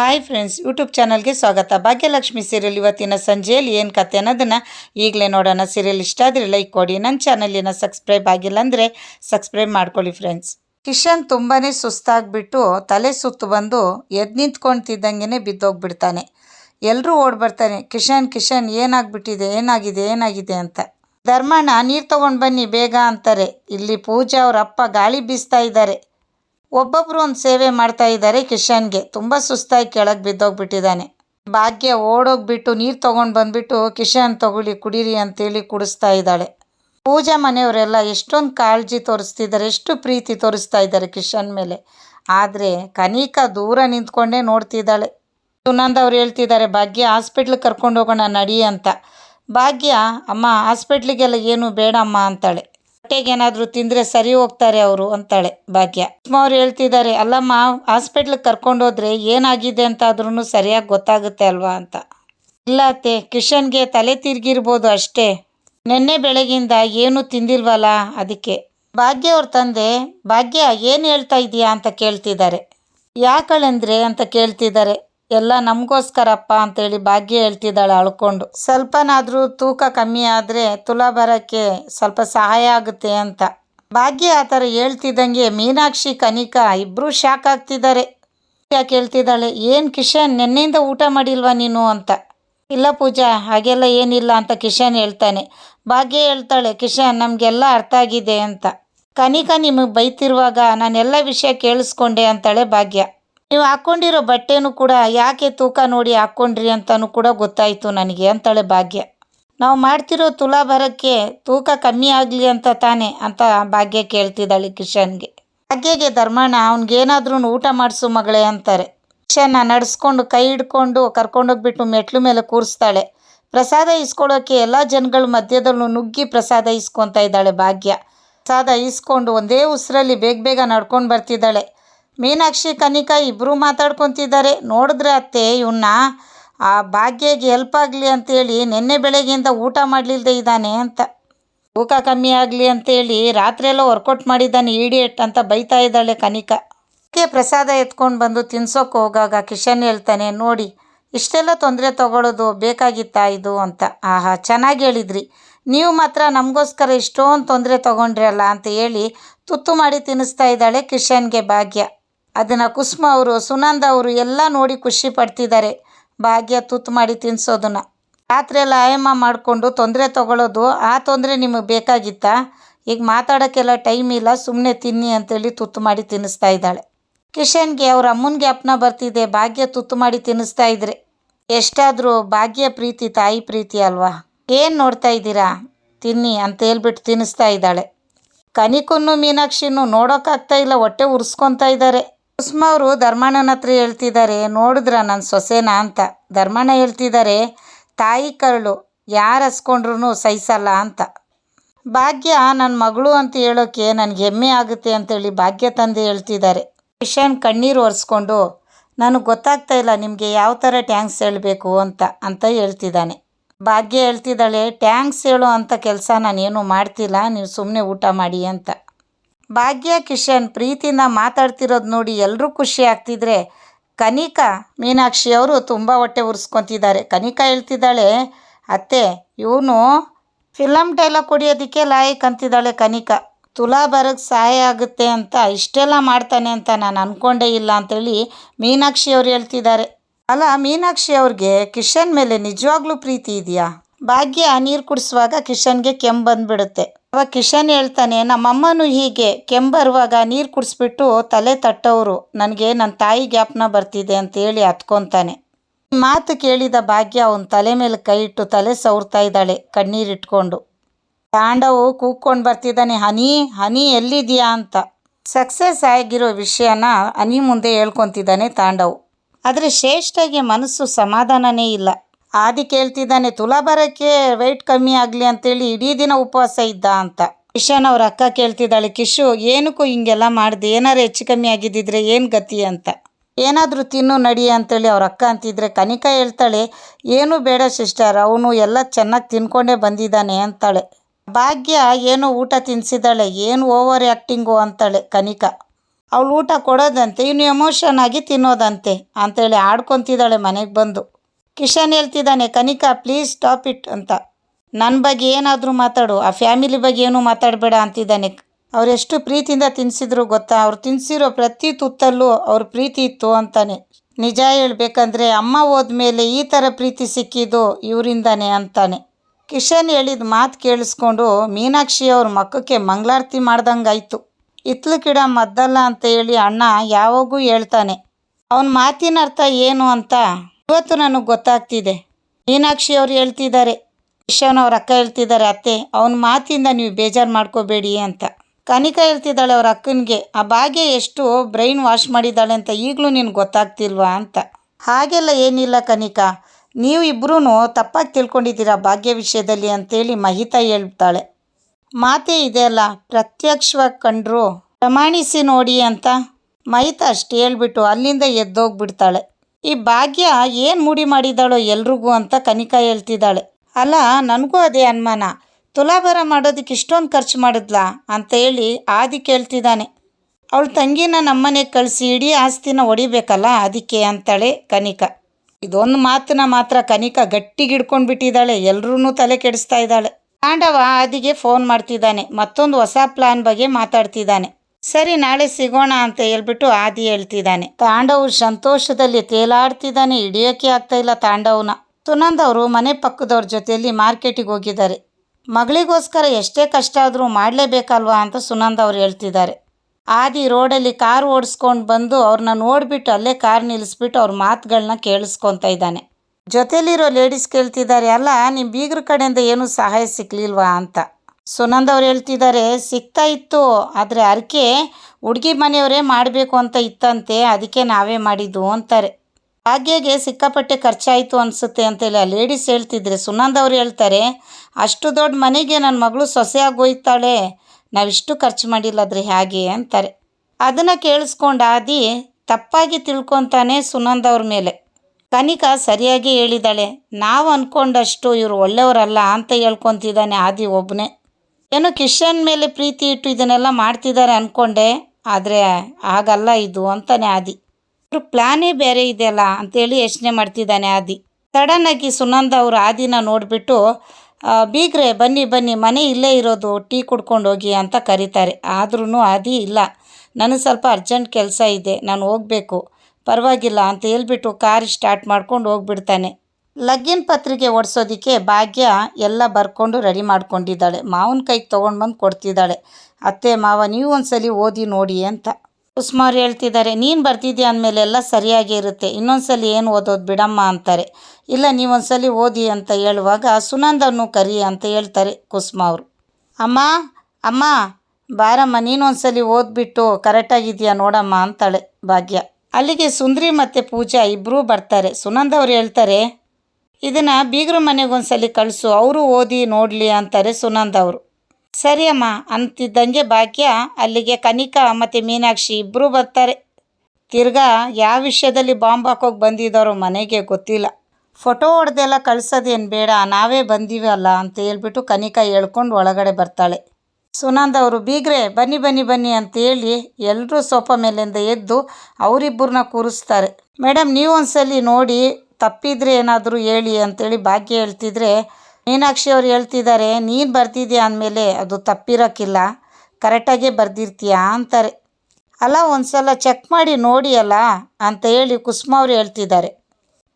Hi friends YouTube ಚಾನಲ್ಗೆ ಸ್ವಾಗತ. Bhagyalakshmi serial ಇವತ್ತಿನ ಸಂಜೆಯಲ್ಲಿ ಏನು ಕತೆ ಅನ್ನೋದನ್ನು ಈಗಲೇ ನೋಡೋಣ. ಸೀರಿಯಲ್ ಇಷ್ಟ ಆದರೆ ಲೈಕ್ ಕೊಡಿ. ನನ್ನ ಚಾನಲಿನ ಸಬ್ಸ್ಕ್ರೈಬ್ ಆಗಿಲ್ಲ ಅಂದರೆ ಸಬ್ಸ್ಕ್ರೈಬ್ ಮಾಡ್ಕೊಳ್ಳಿ ಫ್ರೆಂಡ್ಸ್ ಕಿಶನ್ ತುಂಬಾ ಸುಸ್ತಾಗಿಬಿಟ್ಟು ತಲೆ ಸುತ್ತು ಬಂದು ಎದ್ದು ನಿಂತ್ಕೊಳ್ತಿದ್ದಂಗೆ ಬಿದ್ದೋಗ್ಬಿಡ್ತಾನೆ. ಎಲ್ಲರೂ ಓಡ್ಬರ್ತಾನೆ ಕಿಶನ್ ಕಿಶನ್, ಏನಾಗ್ಬಿಟ್ಟಿದೆ? ಏನಾಗಿದೆ? ಏನಾಗಿದೆ? ಅಂತ. ಧರ್ಮಣ್ಣ, ನೀರು ತೊಗೊಂಡು ಬನ್ನಿ, ಬೇಗ ಅಂತಾರೆ. ಇಲ್ಲಿ ಪೂಜಾ ಅವ್ರ ಅಪ್ಪ ಗಾಳಿ ಬೀಸ್ತಾ ಇದ್ದಾರೆ. ಒಬ್ಬೊಬ್ರು ಒಂದು ಸೇವೆ ಮಾಡ್ತಾ ಇದ್ದಾರೆ ಕಿಶನ್ಗೆ. ತುಂಬ ಸುಸ್ತಾಗಿ ಕೆಳಗೆ ಬಿದ್ದೋಗ್ಬಿಟ್ಟಿದ್ದಾನೆ. ಭಾಗ್ಯ ಓಡೋಗ್ಬಿಟ್ಟು ನೀರು ತೊಗೊಂಡು ಬಂದ್ಬಿಟ್ಟು, ಕಿಶನ್ ತಗೊಳ್ಳಿ, ಕುಡೀರಿ ಅಂತೇಳಿ ಕುಡಿಸ್ತಾ ಇದ್ದಾಳೆ. ಪೂಜಾ ಮನೆಯವರೆಲ್ಲ ಎಷ್ಟೊಂದು ಕಾಳಜಿ ತೋರಿಸ್ತಿದ್ದಾರೆ, ಎಷ್ಟು ಪ್ರೀತಿ ತೋರಿಸ್ತಾ ಇದ್ದಾರೆ ಕಿಶನ್ ಮೇಲೆ. ಆದರೆ ಕನಿಕಾ ದೂರ ನಿಂತ್ಕೊಂಡೇ ನೋಡ್ತಿದ್ದಾಳೆ. ಸುನಂದ ಅವ್ರು ಹೇಳ್ತಿದ್ದಾರೆ, ಭಾಗ್ಯ ಹಾಸ್ಪಿಟ್ಲಿಗೆ ಕರ್ಕೊಂಡು ಹೋಗೋಣ ನಡಿ ಅಂತ. ಭಾಗ್ಯ, ಅಮ್ಮ, ಹಾಸ್ಪಿಟ್ಲಿಗೆಲ್ಲ ಏನು ಬೇಡಮ್ಮ ಅಂತಾಳೆ. ಹೊಟ್ಟೆಗೆ ಏನಾದರೂ ತಿಂದರೆ ಸರಿ ಹೋಗ್ತಾರೆ ಅವರು ಅಂತಾಳೆ ಭಾಗ್ಯ. ಅವ್ರು ಹೇಳ್ತಿದ್ದಾರೆ, ಅಲ್ಲಮ್ಮ, ಹಾಸ್ಪಿಟ್ಲಿಗೆ ಕರ್ಕೊಂಡೋದ್ರೆ ಏನಾಗಿದೆ ಅಂತ ಆದ್ರೂ ಸರಿಯಾಗಿ ಗೊತ್ತಾಗುತ್ತೆ ಅಲ್ವಾ? ಅಂತ. ಇಲ್ಲ ಅತ್ತೆ, ಕಿಶನ್ಗೆ ತಲೆ ತಿರ್ಗಿರ್ಬೋದು ಅಷ್ಟೇ. ನಿನ್ನೆ ಬೆಳಗಿಂದ ಏನು ತಿಂದಿಲ್ವಲ್ಲ ಅದಕ್ಕೆ. ಭಾಗ್ಯ ಅವ್ರ ತಂದೆ, ಭಾಗ್ಯ, ಏನು ಹೇಳ್ತಾ ಇದೀಯಾ? ಅಂತ ಕೇಳ್ತಿದ್ದಾರೆ. ಯಾಕಳಂದ್ರೆ? ಅಂತ ಕೇಳ್ತಿದ್ದಾರೆ. ಎಲ್ಲ ನಮಗೋಸ್ಕರಪ್ಪ ಅಂತೇಳಿ ಭಾಗ್ಯ ಹೇಳ್ತಿದ್ದಾಳೆ ಅಳ್ಕೊಂಡು. ಸ್ವಲ್ಪನಾದರೂ ತೂಕ ಕಮ್ಮಿ ಆದರೆ ತುಲಾ ಬರೋಕ್ಕೆ ಸ್ವಲ್ಪ ಸಹಾಯ ಆಗುತ್ತೆ ಅಂತ. ಭಾಗ್ಯ ಆ ಥರ ಹೇಳ್ತಿದ್ದಂಗೆ ಮೀನಾಕ್ಷಿ, ಕನಿಕಾ ಇಬ್ಬರೂ ಶಾಕ್ ಆಗ್ತಿದ್ದಾರೆ. ಯಾಕೆ ಹೇಳ್ತಿದ್ದಾಳೆ ಏನು ಕಿಶನ್, ನಿನ್ನೆಯಿಂದ ಊಟ ಮಾಡಿಲ್ವಾ ನೀನು? ಅಂತ. ಇಲ್ಲ ಪೂಜಾ, ಹಾಗೆಲ್ಲ ಏನಿಲ್ಲ ಅಂತ ಕಿಶನ್ ಹೇಳ್ತಾನೆ. ಭಾಗ್ಯ ಹೇಳ್ತಾಳೆ, ಕಿಶನ್, ನಮಗೆಲ್ಲ ಅರ್ಥ ಆಗಿದೆ ಅಂತ. ಕನಿಕಾ ನಿಮಗೆ ಬೈತಿರುವಾಗ ನಾನೆಲ್ಲ ವಿಷಯ ಕೇಳಿಸ್ಕೊಂಡೆ ಅಂತಾಳೆ ಭಾಗ್ಯ. ನೀವು ಹಾಕ್ಕೊಂಡಿರೋ ಬಟ್ಟೆನೂ ಕೂಡ ಯಾಕೆ ತೂಕ ನೋಡಿ ಹಾಕ್ಕೊಂಡ್ರಿ ಅಂತಲೂ ಕೂಡ ಗೊತ್ತಾಯಿತು ನನಗೆ ಅಂತಾಳೆ ಭಾಗ್ಯ. ನಾವು ಮಾಡ್ತಿರೋ ತುಲಾ ಬರೋಕ್ಕೆ ತೂಕ ಕಮ್ಮಿ ಆಗಲಿ ಅಂತ ತಾನೆ ಅಂತ ಭಾಗ್ಯ ಕೇಳ್ತಿದ್ದಾಳೆ ಕಿಶನ್ಗೆ. ಭಾಗ್ಯಗೆ ಧರ್ಮಣ್ಣ ಅವ್ನಿಗೇನಾದ್ರೂ ಊಟ ಮಾಡಿಸು ಮಗಳೇ ಅಂತಾರೆ. ಕಿಶನ್ನ ನಡೆಸ್ಕೊಂಡು ಕೈ ಹಿಡ್ಕೊಂಡು ಕರ್ಕೊಂಡೋಗ್ಬಿಟ್ಟು ಮೆಟ್ಲು ಮೇಲೆ ಕೂರಿಸ್ತಾಳೆ. ಪ್ರಸಾದ ಇಸ್ಕೊಳ್ಳೋಕೆ ಎಲ್ಲ ಜನಗಳ ಮಧ್ಯದಲ್ಲೂ ನುಗ್ಗಿ ಪ್ರಸಾದ ಇಸ್ಕೊತಾ ಇದ್ದಾಳೆ ಭಾಗ್ಯ. ಪ್ರಸಾದ ಇಸ್ಕೊಂಡು ಒಂದೇ ಉಸಿರಲ್ಲಿ ಬೇಗ ಬೇಗ ನಡ್ಕೊಂಡು ಬರ್ತಿದ್ದಾಳೆ. ಮೀನಾಕ್ಷಿ ಕನಿಕಾ ಇಬ್ಬರೂ ಮಾತಾಡ್ಕೊತಿದ್ದಾರೆ. ನೋಡಿದ್ರೆ ಅತ್ತೆ ಇವನ್ನ ಆ ಭಾಗ್ಯಗೆ ಹೆಲ್ಪ್ ಆಗಲಿ ಅಂತೇಳಿ ನಿನ್ನೆ ಬೆಳಗ್ಗೆಯಿಂದ ಊಟ ಮಾಡಲಿಲ್ಲದೆ ಇದ್ದಾನೆ ಅಂತ. ತೂಕ ಕಮ್ಮಿ ಆಗಲಿ ಅಂತೇಳಿ ರಾತ್ರಿಯೆಲ್ಲ ವರ್ಕೌಟ್ ಮಾಡಿದ್ದಾನೆ ಈಡಿಯಟ್ ಅಂತ ಬೈತಾ ಇದ್ದಾಳೆ ಕನಿಕಾ. ಅದಕ್ಕೆ ಪ್ರಸಾದ ಎತ್ಕೊಂಡು ಬಂದು ತಿನ್ಸೋಕೆ ಹೋಗಾಗ ಕಿಶನ್ ಹೇಳ್ತಾನೆ, ನೋಡಿ, ಇಷ್ಟೆಲ್ಲ ತೊಂದರೆ ತಗೊಳ್ಳೋದು ಬೇಕಾಗಿತ್ತಾ ಇದು? ಅಂತ. ಆಹಾ, ಚೆನ್ನಾಗಿ ಹೇಳಿದ್ರಿ. ನೀವು ಮಾತ್ರ ನಮಗೋಸ್ಕರ ಇಷ್ಟೊಂದು ತೊಂದರೆ ತೊಗೊಂಡ್ರಲ್ಲ? ಅಂತ ಹೇಳಿ ತುತ್ತು ಮಾಡಿ ತಿನ್ನಿಸ್ತಾ ಇದ್ದಾಳೆ ಕಿಶನ್ಗೆ ಭಾಗ್ಯ. ಅದನ್ನು ಕುಸುಮ ಅವರು, ಸುನಂದ ಅವರು ಎಲ್ಲ ನೋಡಿ ಖುಷಿ ಪಡ್ತಿದ್ದಾರೆ. ಭಾಗ್ಯ ತುತ್ತು ಮಾಡಿ ತಿನ್ನಿಸೋದನ್ನು ರಾತ್ರಿಯೆಲ್ಲ ಆಯಮ್ಮ ಮಾಡಿಕೊಂಡು ತೊಂದರೆ ತಗೊಳ್ಳೋದು ಆ ತೊಂದರೆ ನಿಮಗೆ ಬೇಕಾಗಿತ್ತಾ? ಈಗ ಮಾತಾಡೋಕ್ಕೆಲ್ಲ ಟೈಮ್ ಇಲ್ಲ ಸುಮ್ಮನೆ ತಿನ್ನಿ ಅಂತೇಳಿ ತುತ್ತು ಮಾಡಿ ತಿನ್ನಿಸ್ತಾ ಇದ್ದಾಳೆ. ಕಿಶನ್ಗೆ ಅವ್ರ ಅಮ್ಮನ ಜ್ಞಾಪನ ಬರ್ತಿದೆ, ಭಾಗ್ಯ ತುತ್ತು ಮಾಡಿ ತಿನ್ನಿಸ್ತಾ ಇದ್ರೆ. ಎಷ್ಟಾದರೂ ಭಾಗ್ಯ ಪ್ರೀತಿ, ತಾಯಿ ಪ್ರೀತಿ ಅಲ್ವಾ? ಏನು ನೋಡ್ತಾ ಇದ್ದೀರಾ? ತಿನ್ನಿ ಅಂತ ಹೇಳ್ಬಿಟ್ಟು ತಿನ್ನಿಸ್ತಾ ಇದ್ದಾಳೆ. ಕನಿಕುನ್ನು ಮೀನಾಕ್ಷಿನೂ ನೋಡೋಕ್ಕಾಗ್ತಾ ಇಲ್ಲ, ಹೊಟ್ಟೆ ಉರ್ಸ್ಕೊತಾ ಇದ್ದಾರೆ. ಕುಸುಮ ಅವರು ಧರ್ಮಣ್ಣನ ಹತ್ರ ಹೇಳ್ತಿದ್ದಾರೆ, ನೋಡಿದ್ರ ನನ್ನ ಸೊಸೆನ ಅಂತ. ಧರ್ಮಣ್ಣ ಹೇಳ್ತಿದ್ದಾರೆ, ತಾಯಿ ಕರಳು, ಯಾರು ಹಸ್ಕೊಂಡ್ರು ಸಹಿಸಲ್ಲ ಅಂತ. ಭಾಗ್ಯ ನನ್ನ ಮಗಳು ಅಂತ ಹೇಳೋಕ್ಕೆ ನನಗೆ ಹೆಮ್ಮೆ ಆಗುತ್ತೆ ಅಂತೇಳಿ ಭಾಗ್ಯ ತಂದೆ ಹೇಳ್ತಿದ್ದಾರೆ. ಕಿಶನ್ ಕಣ್ಣೀರು ಒರೆಸ್ಕೊಂಡು, ನನಗೆ ಗೊತ್ತಾಗ್ತಾ ಇಲ್ಲ ನಿಮಗೆ ಯಾವ ಥರ ಟ್ಯಾಂಕ್ಸ್ ಹೇಳಬೇಕು ಅಂತ ಅಂತ ಹೇಳ್ತಿದ್ದಾನೆ. ಭಾಗ್ಯ ಹೇಳ್ತಿದ್ದಾಳೆ, ಟ್ಯಾಂಕ್ಸ್ ಹೇಳೋ ಅಂಥ ಕೆಲಸ ನಾನೇನು ಮಾಡ್ತಿಲ್ಲ, ನೀವು ಸುಮ್ಮನೆ ಊಟ ಮಾಡಿ ಅಂತ. ಭಾಗ್ಯ, ಕಿಶನ್ ಪ್ರೀತಿಯಿಂದ ಮಾತಾಡ್ತಿರೋದು ನೋಡಿ ಎಲ್ಲರೂ ಖುಷಿ ಆಗ್ತಿದ್ರೆ ಕನಿಕಾ, ಮೀನಾಕ್ಷಿ ಅವರು ತುಂಬ ಹೊಟ್ಟೆ ಉರ್ಸ್ಕೊತಿದ್ದಾರೆ. ಕನಿಕಾ ಹೇಳ್ತಿದ್ದಾಳೆ, ಅತ್ತೆ, ಇವನು ಫಿಲಮ್ ಡೈಲಾಗ್ ಕುಡಿಯೋದಕ್ಕೆ ಲಾಯಕ್ ಅಂತಿದ್ದಾಳೆ ಕನಿಕಾ. ತುಲಾ ಬರೋಕ್ಕೆ ಸಹಾಯ ಆಗುತ್ತೆ ಅಂತ ಇಷ್ಟೆಲ್ಲ ಮಾಡ್ತಾನೆ ಅಂತ ನಾನು ಅಂದ್ಕೊಂಡೇ ಇಲ್ಲ ಅಂತೇಳಿ ಮೀನಾಕ್ಷಿ ಅವರು ಹೇಳ್ತಿದ್ದಾರೆ. ಅಲ್ಲ, ಮೀನಾಕ್ಷಿ ಅವ್ರಿಗೆ ಕಿಶನ್ ಮೇಲೆ ನಿಜವಾಗ್ಲೂ ಪ್ರೀತಿ ಇದೆಯಾ? ಭಾಗ್ಯ ನೀರು ಕುಡಿಸುವಾಗ ಕಿಶನ್ಗೆ ಕೆಮ್ಮು ಬಂದ್ಬಿಡುತ್ತೆ. ಅವಾಗ ಕಿಶನ್ ಹೇಳ್ತಾನೆ, ನಮ್ಮಮ್ಮನೂ ಹೀಗೆ, ಕೆಮ್ಮು ಬರುವಾಗ ನೀರು ಕುಡಿಸ್ಬಿಟ್ಟು ತಲೆ ತಟ್ಟವರು. ನನಗೆ ನನ್ನ ತಾಯಿ ಜ್ಞಾಪನ ಬರ್ತಿದೆ ಅಂತೇಳಿ ಹತ್ಕೊತಾನೆ ಮಾತು ಕೇಳಿದ ಭಾಗ್ಯ ಅವನ ತಲೆ ಮೇಲೆ ಕೈ ಇಟ್ಟು ತಲೆ ಸವರ್ತಾ ಇದ್ದಾಳೆ ಕಣ್ಣೀರಿಟ್ಕೊಂಡು ತಾಂಡವು ಕೂಗ್ಕೊಂಡು ಬರ್ತಿದ್ದಾನೆ, ಹನಿ ಹನಿ ಎಲ್ಲಿದೆಯಾ ಅಂತ. ಸಕ್ಸಸ್ ಆಗಿರೋ ವಿಷಯನ ಹನಿ ಮುಂದೆ ಹೇಳ್ಕೊತಿದ್ದಾನೆ ತಾಂಡವು ಆದರೆ ಶ್ರೇಷ್ಠಗೆ ಮನಸ್ಸು ಸಮಾಧಾನನೇ ಇಲ್ಲ. ಆದಿ ಕೇಳ್ತಿದ್ದಾನೆ, ತುಲಾ ಬರೋಕ್ಕೆ ವೆಯ್ಟ್ ಕಮ್ಮಿ ಆಗಲಿ ಅಂತೇಳಿ ಇಡೀ ದಿನ ಉಪವಾಸ ಇದ್ದ ಅಂತ. ಕಿಶನ್ ಅವ್ರ ಅಕ್ಕ ಕೇಳ್ತಿದ್ದಾಳೆ, ಕಿಶು, ಏನಕ್ಕೂ ಹಿಂಗೆಲ್ಲ ಮಾಡಿದೆ, ಏನಾರು ಹೆಚ್ಚು ಕಮ್ಮಿ ಆಗಿದ್ದಿದ್ರೆ ಏನು ಗತಿ ಅಂತ? ಏನಾದರೂ ತಿನ್ನು ನಡಿ ಅಂತೇಳಿ ಅವ್ರ ಅಕ್ಕ ಅಂತಿದ್ರೆ ಕನಿಕಾ ಹೇಳ್ತಾಳೆ, ಏನೂ ಬೇಡ ಸಿಸ್ಟರ್, ಅವನು ಎಲ್ಲ ಚೆನ್ನಾಗಿ ತಿನ್ಕೊಂಡೇ ಬಂದಿದ್ದಾನೆ ಅಂತಾಳೆ. ಭಾಗ್ಯ ಏನೋ ಊಟ ತಿನ್ಸಿದ್ದಾಳೆ, ಏನು ಓವರ್ ಆ್ಯಕ್ಟಿಂಗು ಅಂತಾಳೆ ಕನಿಕಾ. ಅವಳು ಊಟ ಕೊಡೋದಂತೆ, ಇನ್ನು ಎಮೋಷನ್ ಆಗಿ ತಿನ್ನೋದಂತೆ ಅಂತೇಳಿ ಆಡ್ಕೊತಿದ್ದಾಳೆ ಮನೆಗೆ ಬಂದು. ಕಿಶನ್ ಹೇಳ್ತಿದ್ದಾನೆ, ಕನಿಕಾ ಪ್ಲೀಸ್ ಸ್ಟಾಪ್ ಇಟ್ ಅಂತ. ನನ್ನ ಬಗ್ಗೆ ಏನಾದರೂ ಮಾತಾಡು, ಆ ಫ್ಯಾಮಿಲಿ ಬಗ್ಗೆ ಏನೂ ಮಾತಾಡಬೇಡ ಅಂತಿದ್ದಾನೆ. ಅವರೆಷ್ಟು ಪ್ರೀತಿಯಿಂದ ತಿನ್ನಿಸಿದ್ರು ಗೊತ್ತಾ? ಅವ್ರು ತಿನ್ನಿಸಿರೋ ಪ್ರತಿ ತುತ್ತಲ್ಲೂ ಅವ್ರ ಪ್ರೀತಿ ಇತ್ತು ಅಂತಾನೆ. ನಿಜ ಹೇಳ್ಬೇಕಂದ್ರೆ ಅಮ್ಮ ಹೋದ್ಮೇಲೆ ಈ ಥರ ಪ್ರೀತಿ ಸಿಕ್ಕಿದ್ದು ಇವರಿಂದಾನೆ ಅಂತಾನೆ. ಕಿಶನ್ ಹೇಳಿದ ಮಾತು ಕೇಳಿಸ್ಕೊಂಡು ಮೀನಾಕ್ಷಿ ಅವ್ರ ಮಕ್ಕಕ್ಕೆ ಮಂಗಳಾರತಿ ಮಾಡ್ದಂಗಾಯ್ತು. ಇತ್ಲು ಕಿಡ ಮದ್ದಲ್ಲ ಅಂತ ಹೇಳಿ ಅಣ್ಣ ಯಾವಾಗೂ ಹೇಳ್ತಾನೆ, ಅವನ ಮಾತಿನ ಅರ್ಥ ಏನು ಅಂತ ಇವತ್ತು ನನಗೆ ಗೊತ್ತಾಗ್ತಿದೆ. ಮೀನಾಕ್ಷಿ ಅವ್ರು ಹೇಳ್ತಿದ್ದಾರೆ. ಕಿಶನ್ ಅವ್ರ ಅಕ್ಕ ಹೇಳ್ತಿದ್ದಾರೆ, ಅತ್ತೆ, ಅವನ ಮಾತಿಂದ ನೀವು ಬೇಜಾರು ಮಾಡ್ಕೋಬೇಡಿ ಅಂತ. ಕನಿಕಾ ಹೇಳ್ತಿದ್ದಾಳೆ ಅವ್ರ ಅಕ್ಕನಿಗೆ, ಆ ಭಾಗ್ಯ ಎಷ್ಟು ಬ್ರೈನ್ ವಾಶ್ ಮಾಡಿದ್ದಾಳೆ ಅಂತ ಈಗಲೂ ನಿನ್ಗೆ ಗೊತ್ತಾಗ್ತಿಲ್ವಾ ಅಂತ. ಹಾಗೆಲ್ಲ ಏನಿಲ್ಲ ಕನಿಕಾ. ನೀವು ಇಬ್ಬರೂ ತಪ್ಪಾಗಿ ತಿಳ್ಕೊಂಡಿದ್ದೀರಾ ಭಾಗ್ಯ ವಿಷಯದಲ್ಲಿ ಅಂತೇಳಿ ಮಹಿತಾ ಹೇಳ್ತಾಳೆ. ಮಾತೇ ಇದೆ ಅಲ್ಲ, ಪ್ರತ್ಯಕ್ಷವಾಗಿ ಕಂಡ್ರು, ಪ್ರಮಾಣಿಸಿ ನೋಡಿ ಅಂತ ಮಹಿತಾ ಅಷ್ಟು ಹೇಳ್ಬಿಟ್ಟು ಅಲ್ಲಿಂದ ಎದ್ದೋಗ್ಬಿಡ್ತಾಳೆ. ಈ ಭಾಗ್ಯ ಏನು ಮೂಡಿ ಮಾಡಿದ್ದಾಳೋ ಎಲ್ರಿಗೂ ಅಂತ ಕನಿಕಾ ಹೇಳ್ತಿದ್ದಾಳೆ. ಅಲ್ಲ, ನನಗೂ ಅದೇ ಅನುಮಾನ. ತುಲಾಭಾರ ಮಾಡೋದಕ್ಕೆ ಇಷ್ಟೊಂದು ಖರ್ಚು ಮಾಡಿದ್ಲಾ? ಅಂತ ಹೇಳಿ ಆದಿ ಕೇಳ್ತಿದ್ದಾನೆ. ಅವಳ ತಂಗಿನ ನಮ್ಮನೆ ಕಳಿಸಿ ಇಡೀ ಆಸ್ತಿನ ಹೊಡಿಬೇಕಲ್ಲ ಅದಕ್ಕೆ ಅಂತಾಳೆ ಕನಿಕಾ. ಇದೊಂದು ಮಾತನ್ನ ಮಾತ್ರ ಕನಿಕಾ ಗಟ್ಟಿಗೆ ಹಿಡ್ಕೊಂಡು ಬಿಟ್ಟಿದ್ದಾಳೆ ಎಲ್ರೂ ತಲೆ ಕೆಡಿಸ್ತಾ ಇದ್ದಾಳೆ. ತಾಂಡವ ಆದಿಗೆ ಫೋನ್ ಮಾಡ್ತಿದ್ದಾನೆ, ಮತ್ತೊಂದು ಹೊಸ ಪ್ಲಾನ್ ಬಗ್ಗೆ ಮಾತಾಡ್ತಿದ್ದಾನೆ. ಸರಿ, ನಾಳೆ ಸಿಗೋಣ ಅಂತ ಹೇಳ್ಬಿಟ್ಟು ಆದಿ ಹೇಳ್ತಿದ್ದಾನೆ. ತಾಂಡವ್ ಸಂತೋಷದಲ್ಲಿ ತೇಲಾಡ್ತಿದ್ದಾನೆ, ಹಿಡಿಯೋಕೆ ಆಗ್ತಾ ಇಲ್ಲ ತಾಂಡವನ. ಸುನಂದ್ ಅವರು ಮನೆ ಪಕ್ಕದವ್ರ ಜೊತೆಯಲ್ಲಿ ಮಾರ್ಕೆಟಿಗೆ ಹೋಗಿದ್ದಾರೆ. ಮಗಳಿಗೋಸ್ಕರ ಎಷ್ಟೇ ಕಷ್ಟ ಆದರೂ ಮಾಡಲೇಬೇಕಲ್ವಾ ಅಂತ ಸುನಂದ್ ಅವ್ರು ಹೇಳ್ತಿದ್ದಾರೆ. ಆದಿ ರೋಡಲ್ಲಿ ಕಾರ್ ಓಡಿಸ್ಕೊಂಡು ಬಂದು ಅವ್ರನ್ನ ನೋಡಿಬಿಟ್ಟು ಅಲ್ಲೇ ಕಾರ್ ನಿಲ್ಲಿಸ್ಬಿಟ್ಟು ಅವ್ರ ಮಾತುಗಳನ್ನ ಕೇಳಿಸ್ಕೊತಾ ಇದ್ದಾನೆ. ಜೊತೆಯಲ್ಲಿರೋ ಲೇಡೀಸ್ ಕೇಳ್ತಿದ್ದಾರೆ, ಅಲ್ಲ ನಿಮ್ಮ ಬೀಗ್ರ ಕಡೆಯಿಂದ ಏನೂ ಸಹಾಯ ಸಿಕ್ಕಲಿಲ್ವಾ ಅಂತ. ಸುನಂದ್ ಅವ್ರು ಹೇಳ್ತಿದ್ದಾರೆ, ಸಿಗ್ತಾ ಇತ್ತು, ಆದರೆ ಅರ್ಕೆ ಹುಡುಗಿ ಮನೆಯವರೇ ಮಾಡಬೇಕು ಅಂತ ಇತ್ತಂತೆ, ಅದಕ್ಕೆ ನಾವೇ ಮಾಡಿದ್ದು, ಅಂತಾರೆ. ಭಾಗ್ಯಗೆ ಸಿಕ್ಕಾಪಟ್ಟೆ ಖರ್ಚಾಯಿತು ಅನಿಸುತ್ತೆ ಅಂತೇಳಿ ಆ ಲೇಡೀಸ್ ಹೇಳ್ತಿದ್ರೆ, ಸುನಂದ್ ಅವ್ರು ಹೇಳ್ತಾರೆ, ಅಷ್ಟು ದೊಡ್ಡ ಮನೆಗೆ ನನ್ನ ಮಗಳು ಸೊಸೆಯಾಗಿ ಹೋಯ್ತಾಳೆ ನಾವಿಷ್ಟು ಖರ್ಚು ಮಾಡಿಲ್ಲ ಆದರೆ ಹೇಗೆ? ಅಂತಾರೆ. ಅದನ್ನು ಕೇಳಿಸ್ಕೊಂಡು ಆದಿ ತಪ್ಪಾಗಿ ತಿಳ್ಕೊತಾನೆ ಸುನಂದ್ ಅವ್ರ ಮೇಲೆ. ಕನಿಕಾ ಸರಿಯಾಗಿ ಹೇಳಿದಾಳೆ, ನಾವು ಅಂದ್ಕೊಂಡಷ್ಟು ಇವರು ಒಳ್ಳೆಯವರಲ್ಲ ಅಂತ ಹೇಳ್ಕೊತಿದ್ದಾನೆ ಆದಿ ಒಬ್ಬನೇ ಏನೋ ಕಿಶನ್ ಮೇಲೆ ಪ್ರೀತಿ ಇಟ್ಟು ಇದನ್ನೆಲ್ಲ ಮಾಡ್ತಿದ್ದಾರೆ ಅಂದ್ಕೊಂಡೆ ಆದರೆ ಆಗಲ್ಲ ಇದು ಅಂತಾನೆ ಆದಿ. ಇವ್ರ ಪ್ಲ್ಯಾನೇ ಬೇರೆ ಇದೆಯಲ್ಲ ಅಂತೇಳಿ ಯೋಚನೆ ಮಾಡ್ತಿದ್ದಾನೆ ಆದಿ. ಸಡನ್ನಾಗಿ ಸುನಂದ ಅವರು ಆದಿನ ನೋಡಿಬಿಟ್ಟು ಬೀಗ್ರೆ, ಬನ್ನಿ ಬನ್ನಿ, ಮನೆ ಇಲ್ಲೇ ಇರೋದು, ಟೀ ಕುಡ್ಕೊಂಡು ಹೋಗಿ ಅಂತ ಕರೀತಾರೆ. ಆದ್ರೂ ಆದಿ, ಇಲ್ಲ, ನನಗೆ ಸ್ವಲ್ಪ ಅರ್ಜೆಂಟ್ ಕೆಲಸ ಇದೆ, ನಾನು ಹೋಗಬೇಕು. ಪರವಾಗಿಲ್ಲ ಅಂತ ಹೇಳ್ಬಿಟ್ಟು ಕಾರ್ ಸ್ಟಾರ್ಟ್ ಮಾಡ್ಕೊಂಡು ಹೋಗ್ಬಿಡ್ತಾನೆ. ಲಗ್ಗಿನ ಪತ್ರಿಕೆ ಓಡಿಸೋದಕ್ಕೆ ಭಾಗ್ಯ ಎಲ್ಲ ಬರ್ಕೊಂಡು ರೆಡಿ ಮಾಡ್ಕೊಂಡಿದ್ದಾಳೆ. ಮಾವನ ಕೈಗೆ ತೊಗೊಂಡು ಬಂದು ಕೊಡ್ತಿದ್ದಾಳೆ. ಅತ್ತೆ, ಮಾವ, ನೀವು ಒಂದ್ಸಲಿ ಓದಿ ನೋಡಿ ಅಂತ. ಕುಸ್ಮಾರ್ ಹೇಳ್ತಿದ್ದಾರೆ, ನೀನು ಬರ್ತಿದ್ದೀಯ ಅಂದಮೇಲೆ ಎಲ್ಲ ಸರಿಯಾಗಿ ಇರುತ್ತೆ. ಇನ್ನೊಂದ್ಸಲಿ ಏನು ಓದೋದು ಬಿಡಮ್ಮ ಅಂತಾರೆ. ಇಲ್ಲ ನೀವೊಂದ್ಸಲಿ ಓದಿ ಅಂತ ಹೇಳುವಾಗ ಸುನಂದನ್ನು ಕರಿ ಅಂತ ಹೇಳ್ತಾರೆ ಕುಸ್ಮಾ ಅವರು. ಅಮ್ಮ ಅಮ್ಮ, ಬಾರಮ್ಮ, ನೀನು ಒಂದ್ಸಲಿ ಓದ್ಬಿಟ್ಟು ಕರೆಕ್ಟಾಗಿದೆಯಾ ನೋಡಮ್ಮ ಅಂತಾಳೆ ಭಾಗ್ಯ. ಅಲ್ಲಿಗೆ ಸುಂದ್ರಿ ಮತ್ತು ಪೂಜಾ ಇಬ್ಬರೂ ಬರ್ತಾರೆ. ಸುನಂದ ಅವ್ರು ಹೇಳ್ತಾರೆ ಇದನ್ನು ಬೀಗ್ರ ಮನೆಗೆ ಒಂದ್ಸಲಿ ಕಳಿಸು, ಅವರು ಓದಿ ನೋಡಲಿ ಅಂತಾರೆ ಸುನಂದ್ ಅವರು. ಸರಿ ಅಮ್ಮ ಅಂತಿದ್ದಂಗೆ ಭಾಗ್ಯ ಅಲ್ಲಿಗೆ ಕನಿಕಾ ಮತ್ತು ಮೀನಾಕ್ಷಿ ಇಬ್ಬರೂ ಬರ್ತಾರೆ. ತಿರ್ಗಾ ಯಾವ ವಿಷಯದಲ್ಲಿ ಬಾಂಬ್ ಹಾಕೋಗಿ ಬಂದಿದ್ದಾರೋ ಮನೆಗೆ ಗೊತ್ತಿಲ್ಲ. ಫೋಟೋ ಹೊಡೆದೆಲ್ಲ ಕಳ್ಸೋದೇನು ಬೇಡ, ನಾವೇ ಬಂದೀವಲ್ಲ ಅಂತ ಹೇಳ್ಬಿಟ್ಟು ಕನಿಕಾ ಹೇಳ್ಕೊಂಡು ಒಳಗಡೆ ಬರ್ತಾಳೆ. ಸುನಂದ್ ಅವರು, ಬೀಗ್ರೆ, ಬನ್ನಿ ಬನ್ನಿ ಬನ್ನಿ ಅಂತ ಹೇಳಿ ಎಲ್ಲರೂ ಸೋಫಾ ಮೇಲಿಂದ ಎದ್ದು ಅವರಿಬ್ಬರನ್ನ ಕೂರಿಸ್ತಾರೆ. ಮೇಡಮ್ ನೀವು ಒಂದ್ಸಲಿ ನೋಡಿ ತಪ್ಪಿದ್ರೆ ಏನಾದರೂ ಹೇಳಿ ಅಂತೇಳಿ ಭಾಗ್ಯ ಹೇಳ್ತಿದ್ರೆ, ಮೀನಾಕ್ಷಿ ಅವ್ರು ಹೇಳ್ತಿದ್ದಾರೆ, ನೀನು ಬರ್ತಿದ್ಯಾ ಅಂದಮೇಲೆ ಅದು ತಪ್ಪಿರೋಕ್ಕಿಲ್ಲ. ಕರೆಕ್ಟಾಗೇ ಬರ್ದಿರ್ತೀಯಾ? ಅಂತಾರೆ. ಅಲ್ಲ, ಒಂದ್ಸಲ ಚೆಕ್ ಮಾಡಿ ನೋಡಿ ಅಲ್ಲ, ಅಂತ ಹೇಳಿ ಕುಸುಮ ಅವ್ರು ಹೇಳ್ತಿದ್ದಾರೆ.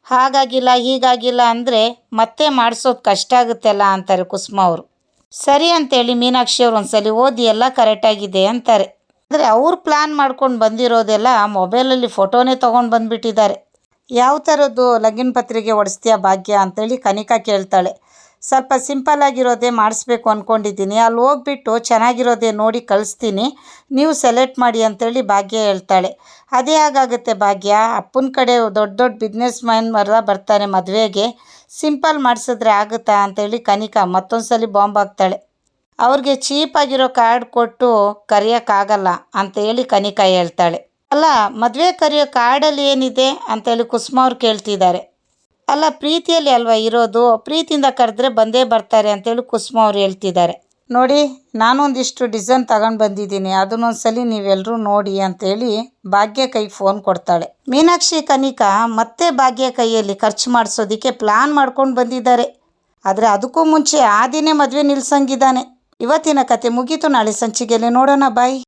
ಹಾಗಾಗಿಲ್ಲ, ಹೀಗಾಗಿಲ್ಲ ಅಂದರೆ ಮತ್ತೆ ಮಾಡಿಸೋದು ಕಷ್ಟ ಆಗುತ್ತಲ್ಲ, ಅಂತಾರೆ ಕುಸುಮ ಅವರು. ಸರಿ ಅಂತೇಳಿ ಮೀನಾಕ್ಷಿ ಅವ್ರು ಒಂದ್ಸಲಿ ಓದಿ ಎಲ್ಲ ಕರೆಕ್ಟಾಗಿದೆ, ಅಂತಾರೆ. ಅಂದರೆ ಅವ್ರು ಪ್ಲ್ಯಾನ್ ಮಾಡ್ಕೊಂಡು ಬಂದಿರೋದೆಲ್ಲ ಮೊಬೈಲಲ್ಲಿ ಫೋಟೋನೇ ತೊಗೊಂಡು ಬಂದುಬಿಟ್ಟಿದ್ದಾರೆ. ಯಾವ ಥರದ್ದು ಲಗ್ನ ಪತ್ರಿಕೆ ಹೊಡಿಸ್ತೀಯಾ ಭಾಗ್ಯ ಅಂತೇಳಿ ಕನಿಕಾ ಕೇಳ್ತಾಳೆ. ಸ್ವಲ್ಪ ಸಿಂಪಲ್ ಆಗಿರೋದೇ ಮಾಡಿಸ್ಬೇಕು ಅಂದ್ಕೊಂಡಿದ್ದೀನಿ ಅಲ್ಲಿ ಹೋಗ್ಬಿಟ್ಟು ಚೆನ್ನಾಗಿರೋದೇ ನೋಡಿ ಕಳಿಸ್ತೀನಿ. ನೀವು ಸೆಲೆಕ್ಟ್ ಮಾಡಿ ಅಂತೇಳಿ ಭಾಗ್ಯ ಹೇಳ್ತಾಳೆ. ಅದೇ ಹಾಗಾಗುತ್ತೆ ಭಾಗ್ಯ. ಅಪ್ಪನ ಕಡೆ ದೊಡ್ಡ ದೊಡ್ಡ ಬಿಸ್ನೆಸ್ ಮ್ಯಾನ್ ಮರ ಬರ್ತಾನೆ ಮದುವೆಗೆ. ಸಿಂಪಲ್ ಮಾಡಿಸಿದ್ರೆ ಆಗುತ್ತಾ ಅಂತೇಳಿ ಕನಿಕಾ ಮತ್ತೊಂದು ಸಲ ಬಾಂಬ್ ಹಾಕ್ತಾಳೆ. ಅವ್ರಿಗೆ ಚೀಪಾಗಿರೋ ಕಾರ್ಡ್ ಕೊಟ್ಟು ಕರೆಯೋಕ್ಕಾಗಲ್ಲ ಅಂತ ಹೇಳಿ ಕನಿಕಾ ಹೇಳ್ತಾಳೆ. ಅಲ್ಲ, ಮದುವೆ ಕರೆಯೋ ಕಾರ್ಡಲ್ಲಿ ಏನಿದೆ ಅಂತೇಳಿ ಕುಸುಮ ಅವ್ರು ಕೇಳ್ತಿದ್ದಾರೆ. ಅಲ್ಲ, ಪ್ರೀತಿಯಲ್ಲಿ ಅಲ್ವಾ ಇರೋದು? ಪ್ರೀತಿಯಿಂದ ಕರೆದ್ರೆ ಬಂದೇ ಬರ್ತಾರೆ ಅಂತೇಳಿ ಕುಸುಮ ಅವ್ರು ಹೇಳ್ತಿದ್ದಾರೆ. ನೋಡಿ, ನಾನೊಂದಿಷ್ಟು ಡಿಸೈನ್ ತಗೊಂಡು ಬಂದಿದ್ದೀನಿ. ಅದನ್ನೊಂದ್ಸಲಿ ನೀವೆಲ್ಲರೂ ನೋಡಿ ಅಂತೇಳಿ ಭಾಗ್ಯ ಕೈಗೆ ಫೋನ್ ಕೊಡ್ತಾಳೆ. ಮೀನಾಕ್ಷಿ ಕನಿಕಾ, ಮತ್ತೆ ಭಾಗ್ಯ ಕೈಯಲ್ಲಿ ಖರ್ಚು ಮಾಡಿಸೋದಕ್ಕೆ ಪ್ಲಾನ್ ಮಾಡ್ಕೊಂಡು ಬಂದಿದ್ದಾರೆ. ಆದರೆ ಅದಕ್ಕೂ ಮುಂಚೆ ಆ ದಿನೇ ಮದುವೆ ನಿಲ್ಸಂಗಿದ್ದಾನೆ. ಇವತ್ತಿನ ಕತೆ ಮುಗೀತು, ನಾಳೆ ಸಂಚಿಗೆಯಲ್ಲಿ ನೋಡೋಣ, ಬಾಯ್.